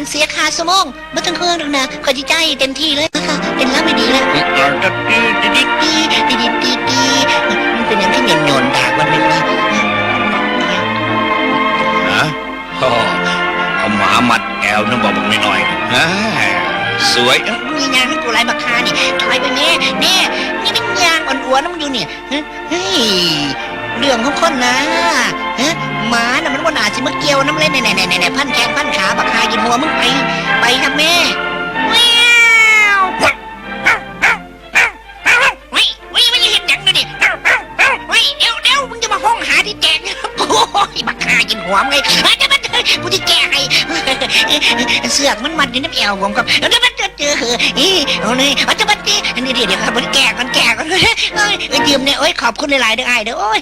การเสียค่าสมองไม่ต้องเครื่องหรอกนะขอจิใจายเต็มที่เลยนะคะเต็มแล้วไม่ดีแล้วดีดีดีดีดีดีดีมันเป็นอย่างที่เหนียวโยนดากวันหนึ่งนะฮะโอ้เอาหมามัดแอวนึกบอกบอกหน่อยๆฮะสวยมีงานให้กูไรบักคานี่ถอยไปแน่แน่นี่เป็นยางอ่อนๆน้ำมันอยู่เนี่ยเฮ้ยเรื่องของคนนะฮะหมาน่ะมันว่านาสิมาเกี่ยวน้ำเล่นไหนไหนไหนพันแขนพันขาบักคากิน หัวมึงไป ไปครับแม่แว้าวเฮ้ยเฮ้ยไม่เห็นหยังเลยดิเฮ้ยเดี๋ยวเดี๋ยวมึงจะมาห้องหาที่แจกโอ้ยบักคากินหัวมึงไงเดี๋ยวมันกูที่แจกไอ้เสือกมันมัดอยู่น้ำเอวผมครับเดี๋ยวมันเจอเจออีเอาเลยเอาจะมันดีนี่เดี๋ยวเดี๋ยวครับมันแก่กันแก่กันเลยเอ้ยเอ้ยยืมเนี่ยโอ้ยขอบคุณหลายๆเด้อไอ้เด้อโอ้ย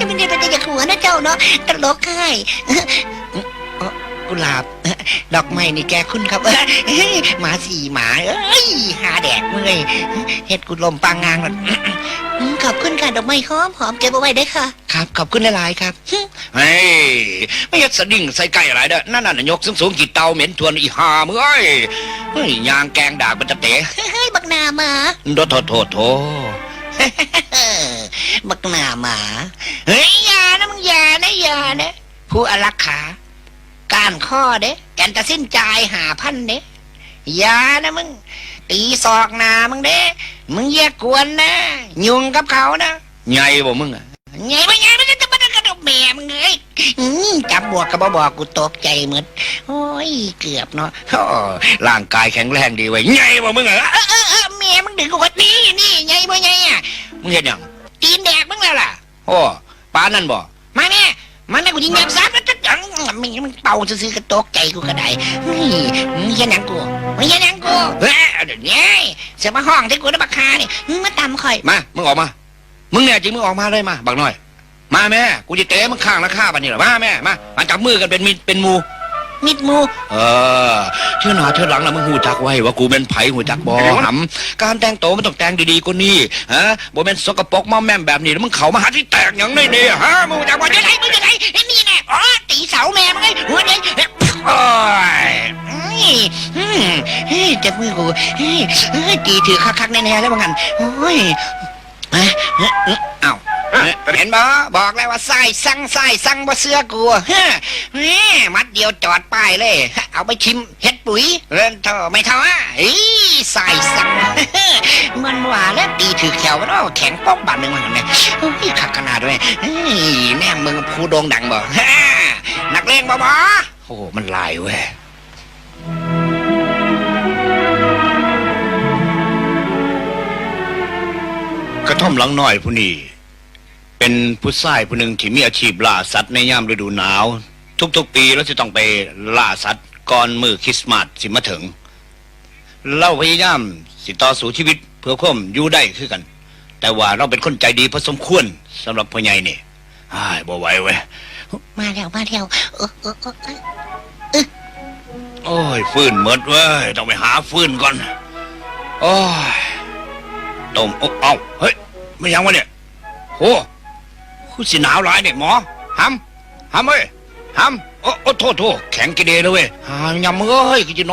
จะเป็นเดี๋ยวจะอยากหัวนะเจ้าเนาะตลกให้ กุหลาบ ดอกไม้นี่แกคุณครับหมาสี่หมาเอ้ยหาแดกเมื่อยเฮ็ดกุลมปางงางหมดขอบคุณค่ะดอกไม้หอมหอมเก็บเอาไว้ได้ค่ะ ครับ ขอบคุณหลายๆครับเฮ้ยไม่ยัดสดิ่งใส่ไก่อะไรเด้อนั่นน่ะยกสูงสูงๆกี่เตาเหม็นทวนอีหามึงเอ้ยเฮ้ยยางแกงดากมันจะเตะเฮ้ยบักหนาหมาโทษโทษโทษโทษเออบักหนาหมาเฮ้ยอย่านะมึงอย่านะอย่านะผู้อารักขาการข้อเด้แกนจะสิ้นใจายหาพันเด้อย่านะมึง ตีศอกหนามึงเด้ มึงอย่ากวนนะยุ่งกับเขานะไงบ่มึงอะไงไม่ไงไม่จะมากระดกแม่มึงเอ้ยอื้อจับบวกกับบ่บอกกูตกใจหมดโอ้ยเกือบเนาะโอ้ร่างกายแข็งแรงดีเว้ยไงบ่มึงอะเออเออเออแม่มึงดึงกูว่านี่นี่ไงบ่ไงอะมึงเห็นยังตีนแดกมึงแล้วล่ะโอ้ป้านั่นบ่มาเนี่ยมาเนี่ยกูยิงแบบซ้ำแล้ ยังมึงมันเป่าซื้อๆกระตกใจกูก็ได้นี่มึงยันหยังกูมึงยันหยังกูเฮ้ยเดี๋ยวนี้เสือมาห้องที่กูได้บักคานี่มึงมาตำข่อยมา มึงออกมา มึงเนี่ยจริงมึงออกมาเลยมา บักหน่อย มาแม่ กูจะเตะมึงข้างละข้าบันนี่หรอมาแม่ มามาจับมือกันเป็นมิตรเป็นหมู มิดหมูเออเชื่อหนาเชื่อหลังนะมึงหูจักไว้ว่ากูเป็นไผหูจักบอหำการแต่งตัวมันต้องแต่งดีๆกว่านี้ฮะบ่เป็นสกปรกมอมแม่มแบบนี้แล้วมึงเขามาหาที่แตกอย่างนี้นี่ฮะมึงหูจักว่าจะจะไหนไหนมึงจะไหนไอ้นี่แน่อ๋อตีเสาแม่มึงไอ้หัวใจโอ้ยเฮ้ยเฮ้ยเฮ้ยจับมือกูเฮ้ยเฮ้ยตีถือคักๆแน่ๆแล้วบังกันโอ้ยเฮ้ยเฮ้ยเฮ้ยเอ้า เห็นบ่บอกแล้วว่าใส่สั่งใส่สั่งบ่เสื้อกูเฮ้ยแหม่มัดเดียวจอดป้ายเลย เอาไปชิมเฮ็ดปุ๋ยเล่นเท่าไม่เท่าอะเฮ้ยใส่สั่งมันว่าแล้วตีถือแขวมันว่าแข็งป้องบาดหนึ่งมันเนี่ยเฮ้ยขักขนาดด้วยเฮ้ยแน่มึงผู้โด่งดังบ่ฮ่านักเลงบ่บ่โอ้โหมันลายเว้ยกระท่อมหลังน้อยผู้นี้ เป็นผู้ชายผู้หนึ่งที่มีอาชีพล่าสัตว์ในยามฤดูหนาว ทุกๆ ปีเราจะต้องไปล่าสัตว์ก่อนมือคริสต์มาสสิมาถึงเราพยายามสิต่อสู้ชีวิต เพื่อความอยู่ได้คือกัน แต่ว่าเราเป็นคนใจดีพอสมควรสำหรับพ่อใหญ่นี่อ้ายบ่ไหวเว้ยมาแล้วมาแล้วเออเออเออเออโอ้ยฟืนหมดเว้ยต้องไปหาฟืนก่อนโอ้ยต้มโอ้เอ้าเฮ้ยไม่ยังวะเนี่ยโอ้ คุณสิหนาวหลายเนี่ยหมอหำหำเอ้ยหำโอ้โอ้โทษโทษแข็งกิเดเลยเว้ยหายำเอ้ยคือจะนอน